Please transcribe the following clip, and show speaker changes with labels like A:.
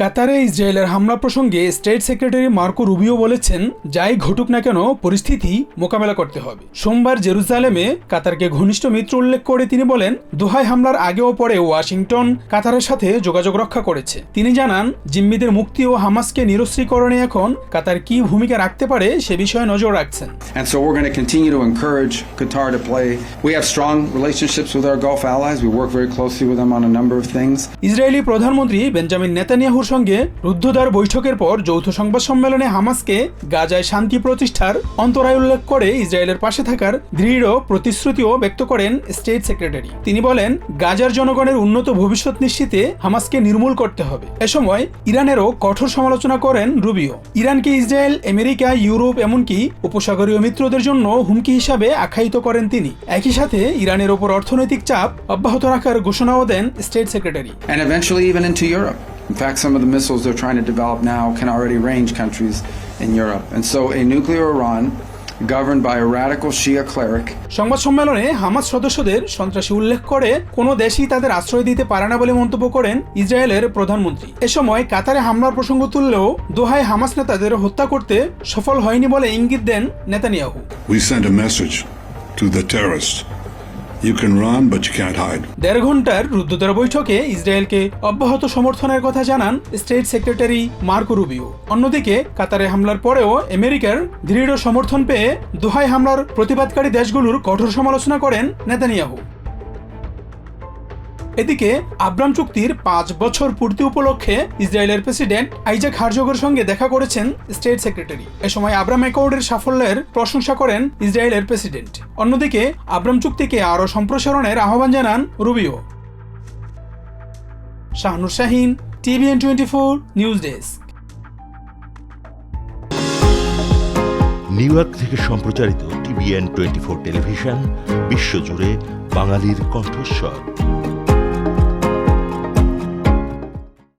A: কাতারে ইসরায়েলের হামলা প্রসঙ্গে স্টেট সেক্রেটারি মার্কো রুবিও বলেছেন যাই ঘটুক না কেন পরিস্থিতি মোকাবেলা করতে হবে সোমবার জেরুজালেমে কাতারকে ঘনিষ্ঠ মিত্র উল্লেখ করে তিনি বলেন দোহাই হামলার আগে ও পরে ওয়াশিংটন কাতারের সাথে যোগাযোগ রক্ষা করেছে তিনি জানান জিম্মিদের মুক্তি ও হামাসকে নিরস্ত্রীকরণে এখন কাতার কি ভূমিকা রাখতে পারে সে বিষয়ে নজর রাখছেন
B: And so we're going to continue to encourage Qatar to play. We have strong relationships with our Gulf allies. We work very closely with them on a number of things.
A: Israeli প্রধানমন্ত্রী Benjamin নেতানিয়াহুর সঙ্গে রুদ্ধদ্বার বৈঠকের পর যৌথ সংবাদ সম্মেলনে হামাসকে গাজায় শান্তি প্রতিষ্ঠার অন্তরায় উল্লেখ করে ইসরায়েলের পাশে থাকার দৃঢ় প্রতিশ্রুতিও ব্যক্ত করেন স্টেট সেক্রেটারি। তিনি বলেন, গাজার জনগণের উন্নত ভবিষ্যৎ নিশ্চিতে হামাসকে নির্মূল করতে হবে। এ সময় ইরানেরও কঠোর সমালোচনা করেন রুবিও। ইরানকে ইসরায়েল, আমেরিকা, ইউরোপ এমনকি উপসাগরীয় মিত্রদের জন্য হুমকি হিসাবে আখ্যায়িত করেন তিনি। একই সাথে ইরানের ওপর অর্থনৈতিক চাপ অব্যাহত রাখার ঘোষণাও দেন state secretary.
B: In fact, some of the missiles they're trying to develop now can already range countries in Europe. And so, a nuclear Iran governed by a radical Shia cleric
A: সংবাদ সম্মেলনে হামাস সদস্যদের সন্ত্রাসী উল্লেখ করে কোনো দেশই তাদের আশ্রয় দিতে পারে না বলে মন্তব্য করেন ইসরায়েলের প্রধানমন্ত্রী এ সময় কাতারে হামলার প্রসঙ্গ তুললেও দোহায় হামাস নেতাদের হত্যা করতে সফল হয়নি বলে ইঙ্গিত দেন Netanyahu
C: We send a message to the terrorists. You can run, but you can't hide.
A: দেড় ঘণ্টার রুদ্ধদ্বার বৈঠকে ইসরায়েলকে অব্যাহত সমর্থনের কথা জানান স্টেট সেক্রেটারি মার্কো রুবিও অন্যদিকে কাতারে হামলার পরেও আমেরিকার দৃঢ় সমর্থন পেয়ে দোহায় হামলার প্রতিবাদকারী দেশগুলোর কঠোর সমালোচনা করেন নেতানিয়াহু এদিকে আব্রাম চুক্তির পাঁচ বছর পূর্তি উপলক্ষে ইসরায়েলের প্রেসিডেন্ট আইজাক হারজগের সঙ্গে দেখা করেছেন স্টেট সেক্রেটারি। এ সময় আব্রাম অ্যাকর্ডের সাফল্যের প্রশংসা করেন ইসরায়েলের প্রেসিডেন্ট। অন্যদিকে আব্রাম চুক্তিকে আরও সম্প্রসারণের আহ্বান জানান Rubio. Shahnur Shahin, TVN twenty four, news desk.
D: New York থেকে সম্প্রচারিত টিভিএন টোয়েন্টি ফোর টেলিভিশন, বিশ্বজুড়ে বাঙালির কণ্ঠস্বর।